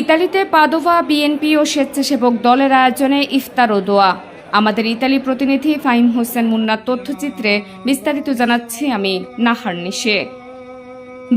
ইতালিতে পাদোভা, বিএনপি ও স্বেচ্ছাসেবক দলের আয়োজনে ইফতার ও দোয়া। আমাদের ইতালি প্রতিনিধি ফাহিম হোসেন মুন্নার তথ্যচিত্রে বিস্তারিত জানাচ্ছি আমি নাহার নিশে।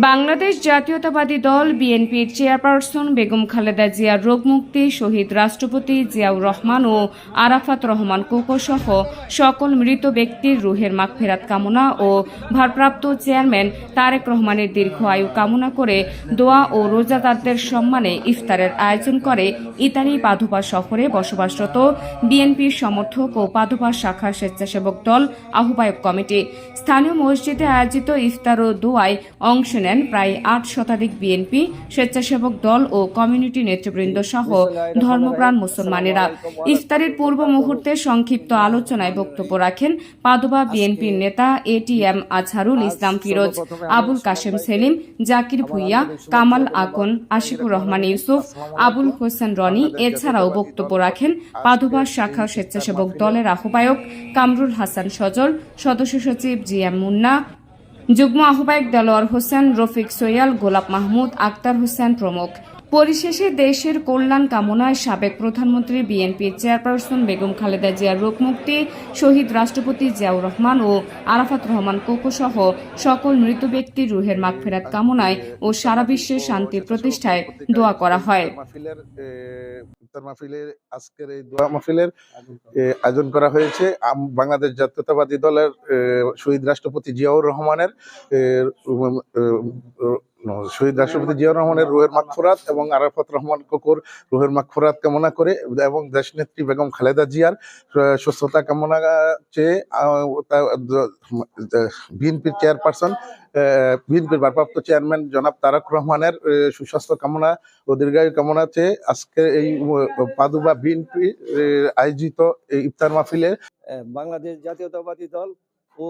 বাংলাদেশ জাতীয়তাবাদী দল বিএনপির চেয়ারপারসন বেগম খালেদা জিয়ার রোগমুক্তি, শহীদ রাষ্ট্রপতি জিয়াউর রহমান ও আরাফাত রহমান কোকো সহ সকল মৃত ব্যক্তির রুহের মাগফেরাত কামনা ও ভারপ্রাপ্ত চেয়ারম্যান তারেক রহমানের দীর্ঘ আয়ু কামনা করে দোয়া ও রোজাদারদের সম্মানে ইফতারের আয়োজন করে ইতালি পাদুপা শহরে বসবাসরত বিএনপির সমর্থক ও পাদুপা শাখা স্বেচ্ছাসেবক দল আহ্বায়ক কমিটি। স্থানীয় মসজিদে আয়োজিত ইফতার ও দোয়ায় অংশ নেন প্রায় আট শতাধিক বিএনপি স্বেচ্ছাসেবক দল ও কমিউনিটি নেতৃবৃন্দ সহ ধর্মপ্রাণ মুসলমানেরা। ইফতারের পূর্ব মুহূর্তে সংক্ষিপ্ত আলোচনায় বক্তব্য রাখেন পাদুবা বিএনপির নেতা এটিএম আজহারুল ইসলাম ফিরোজ, আবুল কাশেম সেলিম, জাকির ভুইয়া, কামাল আকন, আশিকুর রহমান ইউসুফ, আবুল হোসেন রনি এছাড়াও বক্তব্য রাখেন পাদুবা শাখা স্বেচ্ছাসেবক দলের আহ্বায়ক কামরুল হাসান সজল, সদস্য সচিব জি এম মুন্না যুগ্ম আহ্বায়ক দেলোয়ার হোসেন রফিক সৈয়াল গোলাপ মাহমুদ আক্তার হোসেন প্রমুখ পরিশেষে দেশের কল্যাণ কামনায় সাবেক প্রধানমন্ত্রী বিএনপির চেয়ারপারসন বেগম খালেদা জিয়ার রোগমুক্তি শহীদ রাষ্ট্রপতি জিয়াউর রহমান ও আরাফাত রহমান কোকো সহ সকল মৃত ব্যক্তির রুহের মাগফেরাত কামনায় ও সারা বিশ্বে শান্তি প্রতিষ্ঠায় দোয়া করা হয়। আজকের এই দোয়া মাহফিলের আয়োজন করা হয়েছে। বাংলাদেশ জাতীয়তাবাদী দলের শহীদ রাষ্ট্রপতি জিয়াউর রহমানের শহীদ রাষ্ট্রপতি জিয়াউর রহমানের রুহের মাগফুরাত এবং আরাফাত রহমান কোকুর রুহের মাগফুরাত কামনা করে এবং দেশনেত্রী বেগম খালেদা জিয়ার সুস্থতা কামনা চেয়ে বিএনপির চেয়ারপারসন বিএনপির ভারপ্রাপ্ত চেয়ারম্যান জনাব তারক রহমানের সুস্বাস্থ্য কামনা ও দীর্ঘায়ু কামনা চেয়ে আজকে এই পাদুবা বিএনপি আয়োজিত ইফতার মাহফিলে। বাংলাদেশ জাতীয়তাবাদী দল ও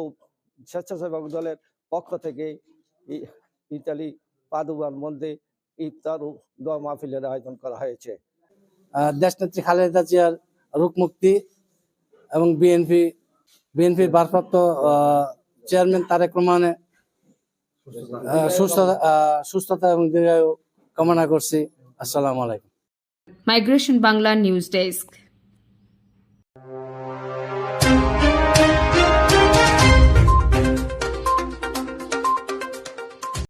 স্বেচ্ছাসেবক দলের পক্ষ থেকে ইতালি পাদুবার মধ্যে ইফতার ও দোয়া মাহফিলের আয়োজন করা হয়েছে। আহ, দেশনেত্রী খালেদা জিয়ার রূপমুক্তি এবং বিএনপি বিএনপির ভারপ্রাপ্ত আহ, চেয়ারম্যান তারেক রহমানের আহ, সুস্থতা আহ, সুস্থতা এবং দীর্ঘায়ু কামনা করছি। আসসালামু আলাইকুম। Migration Bangla news desk